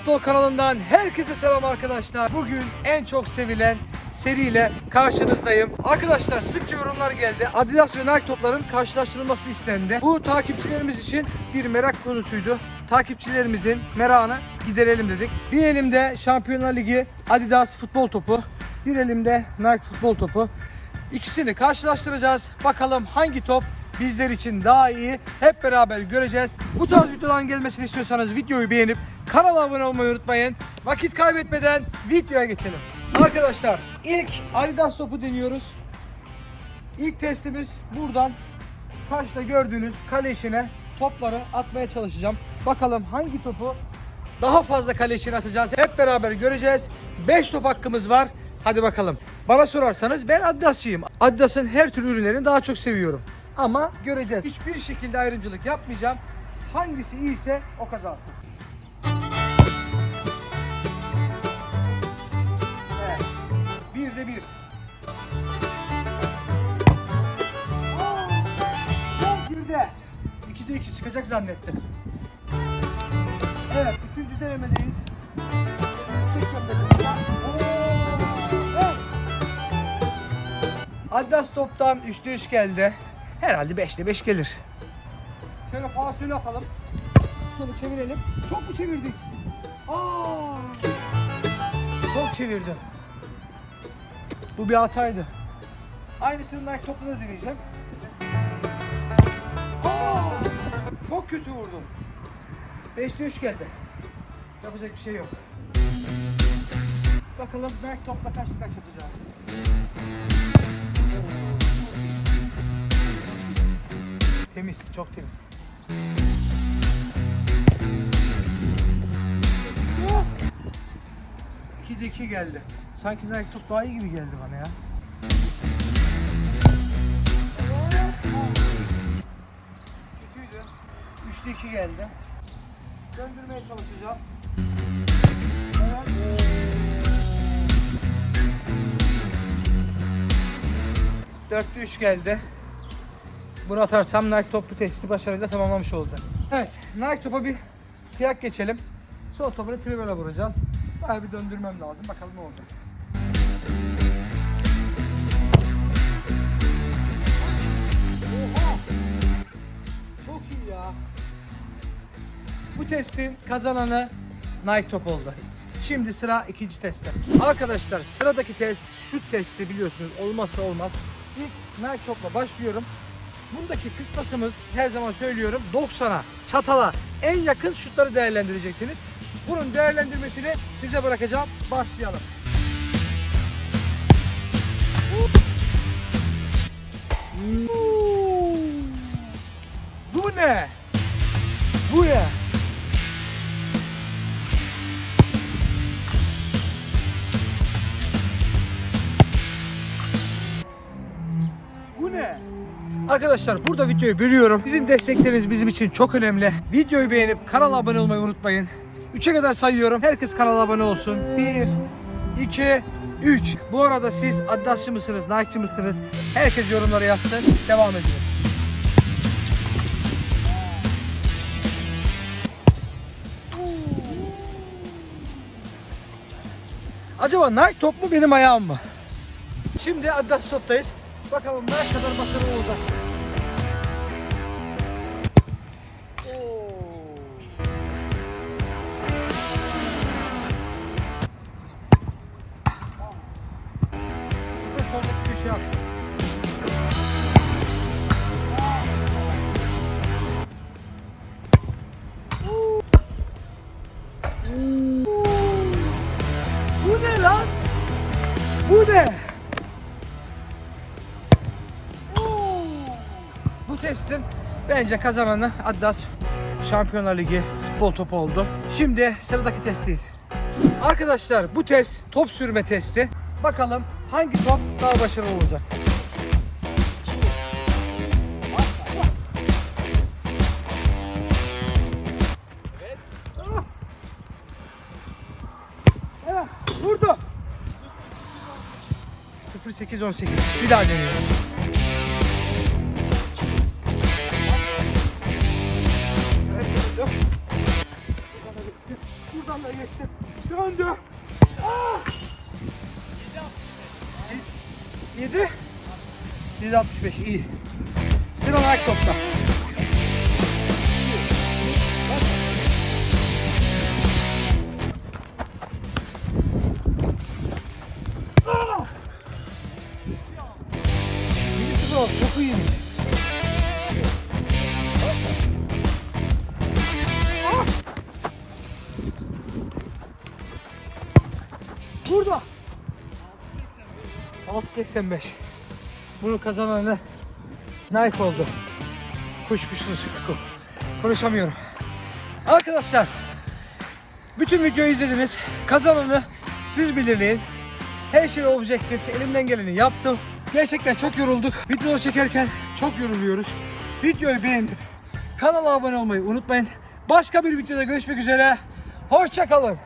Futbol kanalından herkese selam arkadaşlar. Bugün en çok sevilen seriyle karşınızdayım. Arkadaşlar sıkça yorumlar geldi. Adidas ve Nike topların karşılaştırılması istendi. Bu takipçilerimiz için bir merak konusuydu. Takipçilerimizin merakını giderelim dedik. Bir elimde Şampiyonlar Ligi Adidas futbol topu, bir elimde Nike futbol topu. İkisini karşılaştıracağız. Bakalım hangi top bizler için daha iyi hep beraber göreceğiz. Bu tarz videoların gelmesini istiyorsanız videoyu beğenip kanala abone olmayı unutmayın. Vakit kaybetmeden videoya geçelim. Arkadaşlar ilk Adidas topu deniyoruz. İlk testimiz buradan karşıda gördüğünüz kale içine topları atmaya çalışacağım. Bakalım hangi topu daha fazla kale içine atacağız. Hep beraber göreceğiz. 5 top hakkımız var. Hadi bakalım. Bana sorarsanız ben Adidas'çıyım. Adidas'ın her türlü ürünlerini daha çok seviyorum. Ama göreceğiz. Hiçbir şekilde ayrımcılık yapmayacağım. Hangisi iyiyse o kazansın. Bir de bir. Girdi. İkide iki çıkacak zannettim. Evet, üçüncü denemedeyiz. Yüksek evet. Adidas toptan 3'te 3 geldi. Herhalde 5'te 5 gelir. Şöyle fasölü atalım. Şöyle çevirelim. Çok mu çevirdik? Aa! Çok çevirdim. Bu bir hataydı. Aynısını Nike topla da deneyeceğim. Aa! Çok kötü vurdum. 5'te 3 geldi. Yapacak bir şey yok. Bakalım Nike topla kaç kaç yapacağız. Temiz, çok temiz. İki de iki geldi. Sanki Nike top daha iyi gibi geldi bana ya. Kötüydü. Üçte iki geldi. Döndürmeye çalışacağım. Dörtte üç geldi. Bunu atarsam Nike topu testi başarıyla tamamlamış olacak. Evet, Nike topa bir kıyak geçelim. Sol topu da trivela vuracağız. Daha bir döndürmem lazım. Bakalım ne olacak. Çok iyi ya. Bu testin kazananı Nike top oldu. Şimdi sıra ikinci testte. Arkadaşlar sıradaki test şut testi biliyorsunuz olmazsa olmaz. İlk Nike topla başlıyorum. Bundaki kıstasımız her zaman söylüyorum 90'a, çatala en yakın şutları değerlendireceksiniz. Bunun değerlendirmesini size bırakacağım. Başlayalım. Bu ne? Bu ne? Bu ne? Arkadaşlar burada videoyu bölüyorum. Sizin destekleriniz bizim için çok önemli. Videoyu beğenip kanala abone olmayı unutmayın. 3'e kadar sayıyorum. Herkes kanala abone olsun. 1, 2, 3. Bu arada siz Adidas'çı mısınız, Nike'çı mısınız? Herkes yorumlara yazsın. Devam ediyoruz. Acaba Nike top mu benim ayağım mı? Şimdi Adidas toptayız. Bakalım ne kadar başarılı olacak. Bu testin bence kazananı Adidas Şampiyonlar Ligi futbol topu oldu. Şimdi sıradaki testteyiz. Arkadaşlar bu test top sürme testi. Bakalım hangi top daha başarılı olacak. Evet, vurdu. 08-18. Bir daha deniyoruz. Buradan da geç. döndü. Ah! 7 765 iyi. Sıra ayak topta. 6.85. Bunu kazananı Nike oldu. Kuşkusuz ko- konuşamıyorum. Arkadaşlar bütün videoyu izlediniz. Kazananı siz belirleyin. Her şey objektif. Elimden geleni yaptım. Gerçekten çok yorulduk. Video çekerken çok yoruluyoruz. Videoyu beğenip kanala abone olmayı unutmayın. Başka bir videoda görüşmek üzere. Hoşçakalın.